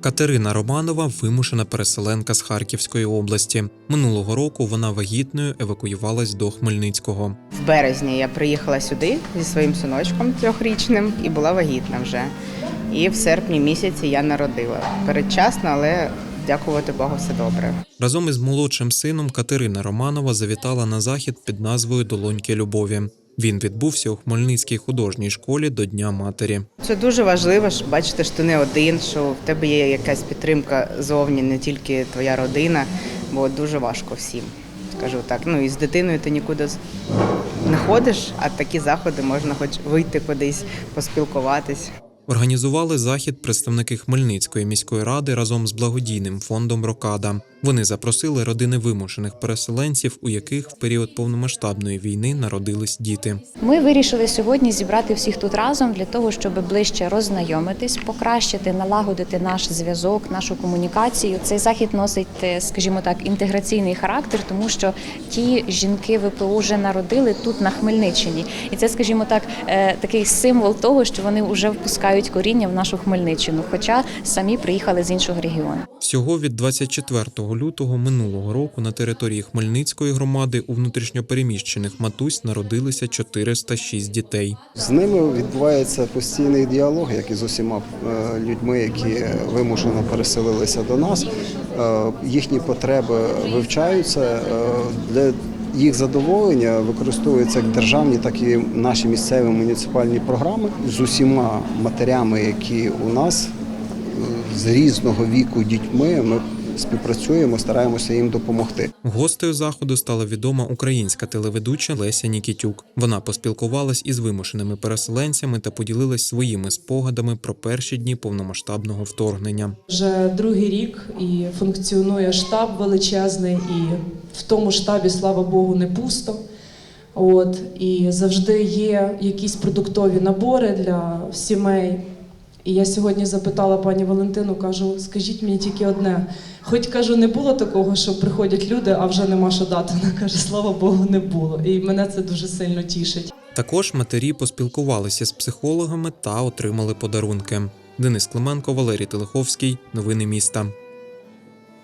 Катерина Романова вимушена переселенка з Харківської області. Минулого року вона вагітною евакуювалась до Хмельницького. В березні я приїхала сюди зі своїм синочком трьохрічним і була вагітна вже. І в серпні місяці я народила. Передчасно, але дякувати Богу, все добре. Разом із молодшим сином Катерина Романова завітала на захід під назвою Долоньки любові. Він відбувся у Хмельницькій художній школі до Дня матері. Це дуже важливо, що бачити, що ти не один, що в тебе є якась підтримка зовні, не тільки твоя родина, бо дуже важко всім. Скажу так. Ну і з дитиною ти нікуди не ходиш, а такі заходи можна хоч вийти кудись, поспілкуватись. Організували захід представники Хмельницької міської ради разом з благодійним фондом Рокада. Вони запросили родини вимушених переселенців, у яких в період повномасштабної війни народились діти. Ми вирішили сьогодні зібрати всіх тут разом для того, щоб ближче роззнайомитись, покращити, налагодити наш зв'язок, нашу комунікацію. Цей захід носить, е, скажімо так, інтеграційний характер, тому що ті жінки ВПО вже народили тут на Хмельниччині, і це, скажімо так, е, такий символ того, що вони вже впускають коріння в нашу Хмельниччину, хоча самі приїхали з іншого регіону. Всього від 24 лютого минулого року на території Хмельницької громади у внутрішньопереміщених матусь народилися 406 дітей. З ними відбувається постійний діалог, як і з усіма е, людьми, які вимушено переселилися до нас. Е, Їхні потреби вивчаються. е, Для їх задоволення використовуються як державні, так і наші місцеві муніципальні програми з усіма матерями, які у нас з різного віку дітьми. Ми співпрацюємо, стараємося їм допомогти. Гостею заходу стала відома українська телеведуча Леся Нікітюк. Вона поспілкувалась із вимушеними переселенцями та поділилась своїми спогадами про перші дні повномасштабного вторгнення. Вже другий рік і функціонує штаб величезний, і в тому штабі, слава Богу, не пусто. От і завжди є якісь продуктові набори для сімей. І я сьогодні запитала пані Валентину, кажу, скажіть мені тільки одне. Хоч кажу, не було такого, що приходять люди, а вже нема що дати. Вона каже, слава Богу, не було. І мене це дуже сильно тішить. Також матері поспілкувалися з психологами та отримали подарунки. Денис Клименко, Валерій Телеховський. Новини міста.